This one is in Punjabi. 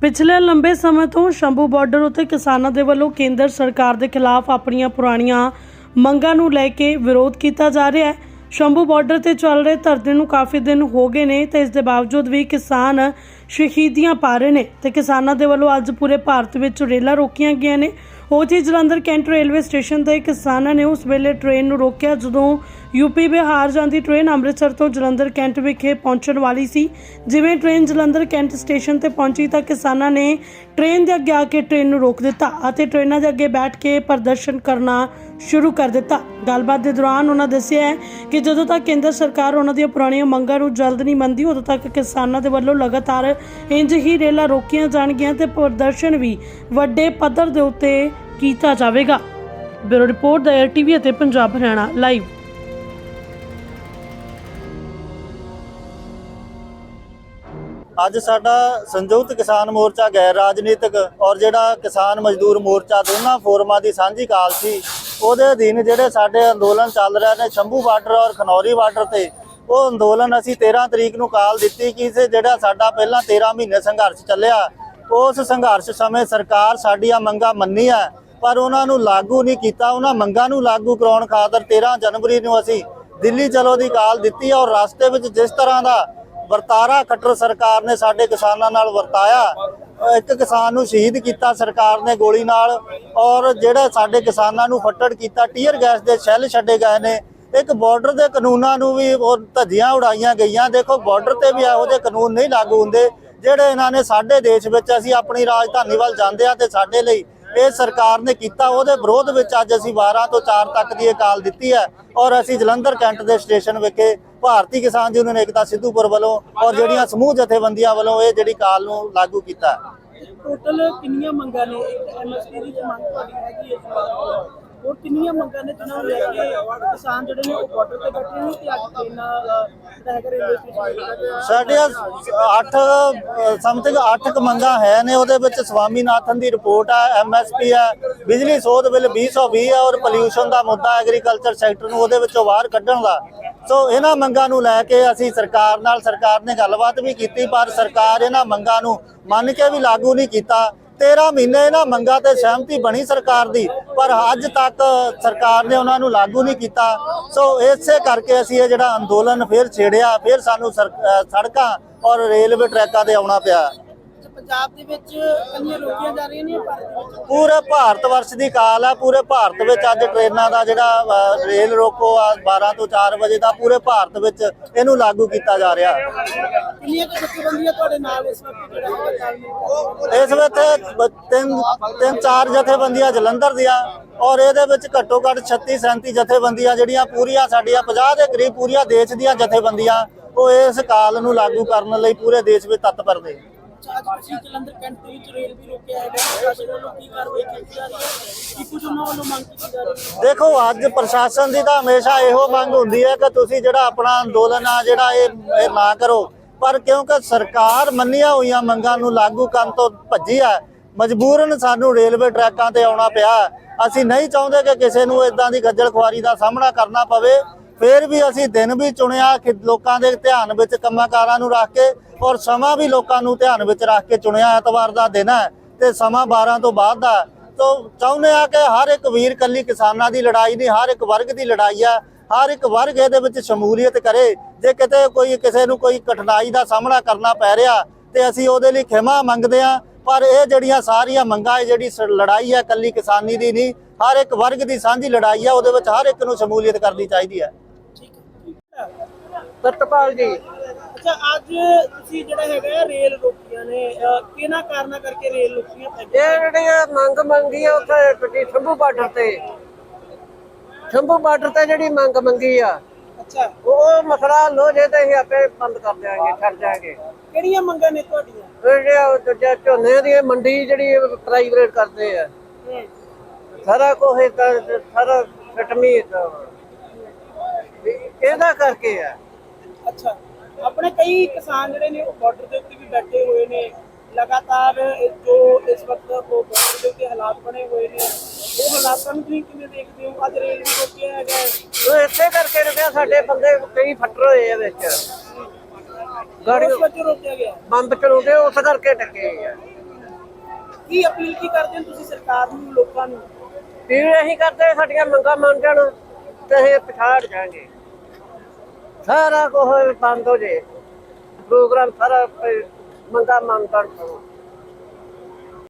ਪਿਛਲੇ ਲੰਬੇ ਸਮੇਂ ਤੋਂ ਸ਼ੰਭੂ ਬਾਰਡਰ ਉੱਤੇ ਕਿਸਾਨਾਂ ਦੇ ਵੱਲੋਂ ਕੇਂਦਰ ਸਰਕਾਰ ਦੇ ਖਿਲਾਫ ਆਪਣੀਆਂ ਪੁਰਾਣੀਆਂ ਮੰਗਾਂ ਨੂੰ ਲੈ ਕੇ ਵਿਰੋਧ ਕੀਤਾ ਜਾ ਰਿਹਾ ਹੈ। ਸ਼ੰਭੂ ਬਾਰਡਰ ਤੇ ਚੱਲ ਰਹੇ ਧਰਨੇ ਨੂੰ ਕਾਫੀ ਦਿਨ ਹੋ ਗਏ ਨੇ ਤੇ ਇਸ ਦੇ ਬਾਵਜੂਦ ਵੀ ਕਿਸਾਨ ਸ਼ਹੀਦੀਆਂ ਪਾ ਰਹੇ ਨੇ ਤੇ ਕਿਸਾਨਾਂ ਦੇ ਵੱਲੋਂ ਅੱਜ ਪੂਰੇ ਭਾਰਤ ਵਿੱਚ ਰੇਲਾਂ ਰੋਕੀਆਂ ਗਈਆਂ ਨੇ। ਉਹ ਜੀ ਜਲੰਧਰ ਕੈਂਟ ਰੇਲਵੇ ਸਟੇਸ਼ਨ ਤੇ ਕਿਸਾਨਾਂ ਨੇ ਉਸ ਵੇਲੇ ਟ੍ਰੇਨ ਨੂੰ ਰੋਕਿਆ ਜਦੋਂ ਯੂਪੀ ਬਿਹਾਰ ਜਾਂਦੀ ਟ੍ਰੇਨ ਅੰਮ੍ਰਿਤਸਰ ਤੋਂ ਜਲੰਧਰ ਕੈਂਟ ਵਿਖੇ ਪਹੁੰਚਣ ਵਾਲੀ ਸੀ। ਜਿਵੇਂ ਟ੍ਰੇਨ ਜਲੰਧਰ ਕੈਂਟ ਸਟੇਸ਼ਨ ਤੇ ਪਹੁੰਚੀ ਤਾਂ ਕਿਸਾਨਾਂ ਨੇ ਟ੍ਰੇਨ ਦੇ ਅੱਗੇ ਆ ਕੇ ਟ੍ਰੇਨ ਨੂੰ ਰੋਕ ਦਿੱਤਾ ਅਤੇ ਟ੍ਰੇਨਾਂ ਦੇ ਅੱਗੇ ਬੈਠ ਕੇ ਪ੍ਰਦਰਸ਼ਨ ਕਰਨਾ ਸ਼ੁਰੂ ਕਰ ਦਿੱਤਾ। ਗੱਲਬਾਤ ਦੇ ਦੌਰਾਨ ਉਹਨਾਂ ਦੱਸਿਆ ਹੈ ਕਿ ਜਦੋਂ ਤੱਕ ਕੇਂਦਰ ਸਰਕਾਰ ਉਹਨਾਂ ਦੀਆਂ ਪੁਰਾਣੀਆਂ ਮੰਗਾਂ ਨੂੰ ਜਲਦ ਨਹੀਂ ਮੰਨਦੀ, ਉਦੋਂ ਤੱਕ ਕਿਸਾਨਾਂ ਦੇ ਵੱਲੋਂ ਲਗਾਤਾਰ ਇੰਜ ਹੀ ਰੇਲਾਂ ਰੋਕੀਆਂ ਜਾਣਗੀਆਂ ਤੇ ਪ੍ਰਦਰਸ਼ਨ ਵੀ ਵੱਡੇ ਪੱਧਰ ਦੇ ਉੱਤੇ ਕੀਤਾ ਜਾਵੇਗਾ। ਬਿਊਰੋ ਰਿਪੋਰਟ ਦਾ ਐਲਟੀਵੀ ਅਤੇ ਪੰਜਾਬ ਹਰਿਆਣਾ ਲਾਈਵ ਅੱਜ ਸਾਡਾ ਸੰਯੁਕਤ ਕਿਸਾਨ ਮੋਰਚਾ ਗੈਰ ਰਾਜਨੀਤਿਕ ਔਰ ਜਿਹੜਾ ਕਿਸਾਨ ਮਜ਼ਦੂਰ ਮੋਰਚਾ ਦੋਨਾਂ ਫੋਰਮਾਂ ਦੀ ਸਾਂਝੀ ਕਾਲ ਸੀ, ਉਹਦੇ ਅਧੀਨ ਜਿਹੜੇ ਸਾਡੇ ਅੰਦੋਲਨ ਚੱਲ ਰਹੇ ਨੇ ਸ਼ੰਭੂ ਬਾਰਡਰ ਔਰ ਖਨੌਰੀ ਬਾਰਡਰ ਤੇ, ਉਹ ਅੰਦੋਲਨ ਅਸੀਂ 13 ਤਰੀਕ ਨੂੰ ਕਾਲ ਦਿੱਤੀ ਕਿ ਇਸੇ ਜਿਹੜਾ ਸਾਡਾ ਪਹਿਲਾਂ 13 ਮਹੀਨੇ ਸੰਘਰਸ਼ ਚੱਲਿਆ, ਉਸ ਸੰਘਰਸ਼ ਸਮੇਂ ਸਰਕਾਰ ਸਾਡੀਆਂ ਮੰਗਾਂ ਮੰਨੀ ਹੈ, ਪਰ ਉਹਨਾਂ ਨੂੰ ਲਾਗੂ ਨਹੀਂ ਕੀਤਾ, ਉਹਨਾਂ ਮੰਗਾਂ ਨੂੰ ਲਾਗੂ ਕਰਾਉਣ ਖਾਤਰ 13 ਜਨਵਰੀ ਨੂੰ ਅਸੀਂ ਦਿੱਲੀ ਚਲੋ ਦੀ ਕਾਲ ਦਿੱਤੀ ਔਰ ਰਸਤੇ ਵਿੱਚ ਜਿਸ ਤਰ੍ਹਾਂ ਦਾ ਵਰਤਾਰਾ ਖੱਟਰ ਸਰਕਾਰ ਨੇ ਸਾਡੇ ਕਿਸਾਨਾਂ ਨਾਲ ਵਰਤਾਇਆ। ਇੱਕ ਕਿਸਾਨ ਨੂੰ ਸ਼ਹੀਦ ਕੀਤਾ ਸਰਕਾਰ ਨੇ ਗੋਲੀ ਨਾਲ ਔਰ ਜਿਹੜਾ ਸਾਡੇ ਕਿਸਾਨਾਂ ਨੂੰ ਫੱਟੜ ਕੀਤਾ, ਟੀਅਰ ਗੈਸ ਦੇ ਸ਼ੈੱਲ ਛੱਡੇ ਗਏ ਨੇ। ਇੱਕ ਬਾਰਡਰ ਦੇ ਕਾਨੂੰਨਾਂ ਨੂੰ ਵੀ ਉਹ ਧੱਜੀਆਂ ਉਡਾਈਆਂ ਗਈਆਂ। ਦੇਖੋ, ਬਾਰਡਰ ਤੇ ਵੀ ਇਹੋ ਜਿਹੇ ਕਾਨੂੰਨ ਨਹੀਂ ਲਾਗੂ ਹੁੰਦੇ, ਜਿਹੜੇ ਇਹਨਾਂ ਨੇ ਸਾਡੇ ਦੇਸ਼ ਵਿੱਚ ਅਸੀਂ ਆਪਣੀ ਰਾਜਧਾਨੀ ਵੱਲ ਜਾਂਦੇ ਆ ਤੇ ਸਾਡੇ ਲਈ ਇਹ ਸਰਕਾਰ ਨੇ ਕੀਤਾ। ਉਹਦੇ ਵਿਰੋਧ ਵਿੱਚ ਅੱਜ ਅਸੀਂ 12 ਤੋਂ 4 ਤੱਕ ਦੀ ਇਹ ਕਾਲ ਦਿੱਤੀ ਹੈ ਔਰ ਅਸੀਂ ਜਲੰਧਰ ਕੈਂਟ ਦੇ ਸਟੇਸ਼ਨ ਵਿਖੇ ਭਾਰਤੀ ਕਿਸਾਨ ਯੂਨੀਅਨ ਏਕਤਾ ਸਿੱਧੂਪੁਰ ਵੱਲੋਂ ਔਰ ਜਿਹੜੀਆਂ ਸਮੂਹ ਜਥੇਬੰਦੀਆਂ ਵੱਲੋਂ ਇਹ ਜਿਹੜੀ ਕਾਲ ਨੂੰ ਲਾਗੂ ਕੀਤਾ। ਟੋਟਲ ਕਿੰਨੀਆਂ ਮੰਗਾਂ ਨੇ? ਇੱਕ ਐਮਐਸਪੀ ਦੀ ਮੰਗ ਤੁਹਾਡੀ ਹੈਗੀ ਹੈ ਹੋਰ ਕਿੰਨੀਆਂ ਮੰਗਾਂ ਨੇ ਜਿਨ੍ਹਾਂ ਨੂੰ ਲੈ ਕੇ ਕਿਸਾਨ ਜਿਹੜੇ ਨੇ ਉਹ ਬਾਰਡਰ ਤੇ ਬੈਠੇ ਨੇ ਤੇ ਅੱਜ ਟ੍ਰੇਨਾਂ ਅ, ਜਿਹੜਾ ਰੇਲਵੇ ਸਟੇਸ਼ਨ ਸਾਡੀਆਂ 8 ਸਮਥਿੰਗ 8 ਕ ਮੰਗਾਂ ਹੈ ਨੇ ਉਹਦੇ ਵਿੱਚ ਸਵਾਮੀਨਾਥਨ ਦੀ ਰਿਪੋਰਟ ਆ ਐਮਐਸਪੀ ਆ ਬਿਜਲੀ ਸੋਧ ਬਿੱਲ 2020 ਆ ਔਰ ਪੋਲਿਊਸ਼ਨ ਦਾ ਮੁੱਦਾ ਐਗਰੀਕਲਚਰ ਸੈਕਟਰ ਨੂੰ ਉਹਦੇ ਵਿੱਚੋਂ ਬਾਹਰ ਕੱਢਣ ਦਾ। ਸੋ ਇਹਨਾਂ ਮੰਗਾਂ ਨੂੰ ਲੈ ਕੇ ਅਸੀਂ ਸਰਕਾਰ ਨਾਲ ਸਰਕਾਰ ਨੇ ਗੱਲਬਾਤ ਵੀ ਕੀਤੀ ਪਰ ਸਰਕਾਰ ਇਹਨਾਂ ਮੰਗਾਂ ਨੂੰ ਮੰਨ ਕੇ ਵੀ ਲਾਗੂ ਨਹੀਂ ਕੀਤਾ। 13 ਮਹੀਨੇ ਇਹਨਾਂ ਮੰਗਾਂ ਤੇ ਸਹਿਮਤੀ ਬਣੀ ਸਰਕਾਰ ਦੀ, ਪਰ ਅੱਜ ਤੱਕ ਸਰਕਾਰ ਨੇ ਉਹਨਾਂ ਨੂੰ ਲਾਗੂ ਨਹੀਂ ਕੀਤਾ। ਸੋ ਇਸੇ ਕਰਕੇ ਅਸੀਂ ਇਹ ਜਿਹੜਾ ਅੰਦੋਲਨ ਫਿਰ ਛੇੜਿਆ, ਫਿਰ ਸਾਨੂੰ ਸਰ- ਸੜਕਾਂ ਔਰ ਰੇਲਵੇ ਟਰੈਕਾਂ ਤੇ ਆਉਣਾ ਪਿਆ। ਪੰਜਾਬ ਦੇ ਵਿੱਚ ਕੰਨੀਆਂ ਰੋਕੀਆਂ ਜਾ ਰਹੀਆਂ ਨੇ ਭਾਰਤ ਵਿੱਚ ਪੂਰੇ ਭਾਰਤ ਵਰਸ਼ ਦੀ ਕਾਲ ਹੈ ਪੂਰੇ ਭਾਰਤ ਵਿੱਚ ਅੱਜ ਟ੍ਰੇਨਾਂ ਦਾ ਜਿਹੜਾ ਰੇਲ ਰੋਕੋ ਆ 12 ਤੋਂ 4 ਵਜੇ ਦਾ ਪੂਰੇ ਭਾਰਤ ਵਿੱਚ ਇਹਨੂੰ ਲਾਗੂ ਕੀਤਾ ਜਾ ਰਿਹਾ ਕਿੰਨੀਆਂ ਕੁ ਜਥੇਬੰਦੀਆਂ ਤੁਹਾਡੇ ਨਾਲ ਇਸ ਵਕਤ ਜਿਹੜਾ ਹੈਗਾ ਤਾਲਮੇਲ ਕਰ ਰਹੀਆਂ? ਇਸ ਵਿੱਚ ਬ- ਤਿੰਨ ਤਿੰਨ ਚਾਰ ਜਥੇਬੰਦੀਆਂ ਜਲੰਧਰ ਦੀਆਂ ਔਰ ਇਹਦੇ ਵਿੱਚ ਘੱਟੋ ਘੱਟ 36 37 ਜਥੇਬੰਦੀਆਂ ਜਿਹੜੀਆਂ ਪੂਰੀਆਂ ਸਾਡੀਆਂ 50 ਦੇ ਕਰੀਬ ਪੂਰੀਆਂ ਦੇਸ਼ ਦੀਆਂ ਜਥੇਬੰਦੀਆਂ ਉਹ ਇਸ ਕਾਲ ਨੂੰ ਲਾਗੂ ਕਰਨ ਲਈ ਪੂਰੇ ਦੇਸ਼ ਵਿੱਚ ਤਤਪਰ ਨੇ ਅੱਜ ਤੁਸੀਂ ਜਲੰਧਰ ਕੈਂਟ ਦੇ ਵਿੱਚ ਰੇਲ ਵੀ ਰੋਕਿਆ ਹੈਗਾ ਪ੍ਰਸ਼ਾਸਨ ਵੱਲੋਂ ਕੀ ਕਾਰਵਾਈ ਕੀਤੀ ਜਾ ਰਹੀ ਹੈ? ਕੀ ਕੁਝ ਉਹਨਾਂ ਵੱਲੋਂ ਮੰਗ ਕੀਤੀ ਜਾ ਰਹੀ ਹੈ? ਦੇਖੋ, ਅੱਜ ਪ੍ਰਸ਼ਾਸਨ ਦੀ ਤਾਂ ਹਮੇਸ਼ਾ ਇਹੋ ਮੰਗ ਹੁੰਦੀ ਹੈ ਕਿ ਤੁਸੀਂ ਜਿਹੜਾ ਆਪਣਾ ਅੰਦੋਲਨ ਆ, ਜਿਹੜਾ ਇਹ ਇਹ ਨਾ ਕਰੋ। ਪਰ ਕਿਉਂਕਿ ਸਰਕਾਰ ਮੰਨੀਆਂ ਹੋਈਆਂ ਮੰਗਾਂ ਨੂੰ ਲਾਗੂ ਕਰਨ ਤੋਂ ਭੱਜੀ ਹੈ ਮਜਬੂਰਨ ਸਾਨੂੰ ਰੇਲਵੇ ਟਰੈਕਾਂ ਤੇ ਆਉਣਾ ਪਿਆ। ਅਸੀਂ ਨਹੀਂ ਚਾਹੁੰਦੇ ਕਿ ਕਿਸੇ ਨੂੰ ਇਦਾਂ ਦੀ ਗੱਜਲ ਖੁਆਰੀ ਦਾ ਸਾਹਮਣਾ ਕਰਨਾ ਪਵੇ। ਫਿਰ ਵੀ ਅਸੀਂ ਦਿਨ ਵੀ ਚੁਣਿਆ ਕਿ ਲੋਕਾਂ ਦੇ ਧਿਆਨ ਵਿੱਚ ਕੰਮਾਂਕਾਰਾਂ ਨੂੰ ਰੱਖ ਕੇ ਔਰ ਸਮਾਂ ਵੀ ਲੋਕਾਂ ਨੂੰ ਧਿਆਨ ਵਿੱਚ ਰੱਖ ਕੇ ਚੁਣਿਆ ਐਤਵਾਰ ਦਾ ਦਿਨ ਹੈ ਤੇ ਸਮਾਂ 12 ਤੋਂ ਬਾਅਦ ਦਾ ਤੋ ਚਾਹੁੰਦੇ ਆ ਕਿ ਹਰ ਇੱਕ ਵੀਰ ਕੱਲੀ ਕਿਸਾਨਾਂ ਦੀ ਲੜਾਈ ਨਹੀਂ, ਹਰ ਇੱਕ ਵਰਗ ਦੀ ਲੜਾਈ ਆ ਹਰ ਇੱਕ ਵਰਗ ਇਹਦੇ ਵਿੱਚ ਸ਼ਮੂਲੀਅਤ ਕਰੇ, ਜੇ ਕਿਤੇ ਕੋਈ ਕਿਸੇ ਨੂੰ ਕੋਈ ਕਠਿਨਾਈ ਦਾ ਸਾਹਮਣਾ ਕਰਨਾ ਪੈ ਰਿਹਾ ਤੇ ਅਸੀਂ ਉਹਦੇ ਲਈ ਖਿਮਾ ਮੰਗਦੇ ਆ ਪਰ ਇਹ ਜਿਹੜੀਆਂ ਸਾਰੀਆਂ ਮੰਗਾਂ ਜਿਹੜੀ ਲੜਾਈ ਆ ਕੱਲੀ ਕਿਸਾਨੀ ਦੀ ਨਹੀਂ, ਹਰ ਇੱਕ ਵਰਗ ਦੀ ਸਾਂਝੀ ਲੜਾਈ ਆ ਉਹਦੇ ਵਿੱਚ ਹਰ ਇੱਕ ਨੂੰ ਸ਼ਮੂਲੀਅਤ ਕਰਨੀ ਚਾਹੀਦੀ ਹੈ। ਸਤਪਾਲ ਜੀ। ਅੱਛਾ ਅੱਜ ਤੁਸੀਂ ਜਿਹੜਾ ਹੈਗਾ ਰੇਲ ਰੋਕੀਆਂ ਨੇ। ਕਿਹਨਾਂ ਕਾਰਨਾਂ ਕਰਕੇ ਰੇਲ ਰੋਕੀਆਂ ਇਹ ਜਿਹੜੀਆਂ ਮੰਗ ਮੰਗੀ ਆ ਉੱਥੇ ਟੁੱਟੀ ਸ਼ੰਭੂ ਬਾਰਡਰ ਤੇ। ਸ਼ੰਭੂ ਬਾਰਡਰ ਤੇ ਜਿਹੜੀ ਮੰਗ ਮੰਗੀ ਆ। ਅੱਛਾ। ਉਹ ਮਸਲਾ ਹੋ ਜੇ ਤੇ ਅਸੀਂ ਆਪੇ ਬੰਦ ਕਰ ਦਿਆਂਗੇ ਛੱਡ ਜਾਾਂਗੇ ਕਿਹੜੀਆਂ ਮੰਗਾਂ ਨੇ ਤੁਹਾਡੀਆਂ? ਜਿਹੜਾ ਦੂਜਾ ਝੋਨੇ ਦੀ ਮੰਡੀ ਜਿਹੜੀ ਪ੍ਰਾਈਵੇਟ ਕਰਦੇ ਆ। ਸਾਰਾ ਕੁਝ ਸਾਰਾ ਸਟਮੀ ਇਹਦਾ ਕਰਕੇ ਆ ਅੱਛਾ। ਆਪਣੇ ਕਈ ਕਿਸਾਨ ਜਿਹੜੇ ਨੇ ਉਹ ਬਾਰਡਰ ਦੇ ਉੱਤੇ ਵੀ ਬੈਠੇ ਹੋਏ ਨੇ। ਲਗਾਤਾਰ ਜੋ ਇਸ ਵਕਤ ਉਹ ਬਾਰਡਰ ਦੇ ਉੱਤੇ ਹਾਲਾਤ ਬਣੇ ਹੋਏ ਨੇ ਉਹ ਹਾਲਾਤਾਂ ਨੂੰ ਤੁਸੀਂ ਕਿਵੇਂ ਦੇਖਦੇ ਹੋ? ਅੱਜ ਰੇਲ ਵੀ ਰੁਕਿਆ ਹੈਗਾ। ਉਹ ਇਸੇ ਕਰਕੇ ਰੁਕਿਆ ਸਾਡੇ ਬੰਦੇ ਕਈ ਫੱਟਰ ਹੋਏ ਆ ਵਿੱਚ। ਗਾੜੀ ਵਿੱਚ ਰੋਕਿਆ ਗਿਆ। ਬੰਦ ਚਲਾਉਂਦੇ ਉਸ ਕਰਕੇ ਟੱਕੇ ਆ। ਕੀ ਅਪੀਲ ਕੀ ਕਰਦੇ ਹੋ ਤੁਸੀਂ ਸਰਕਾਰ ਨੂੰ ਲੋਕਾਂ ਨੂੰ? ਵੀ ਅਸੀਂ ਕਰਦੇ ਸਾਡੀਆਂ ਮੰਗਾਂ ਮੰਨ ਜਾਣ ਤੇ ਅਸੀਂ ਪਛਾੜ ਜਾਾਂਗੇ ਸਾਰਾ ਕੁਝ ਬੰਦ ਹੋ ਜੇ। ਪ੍ਰੋਗਰਾਮ ਸਾਰਾ ਮੰਗਾ ਮੰਗ ਕਰ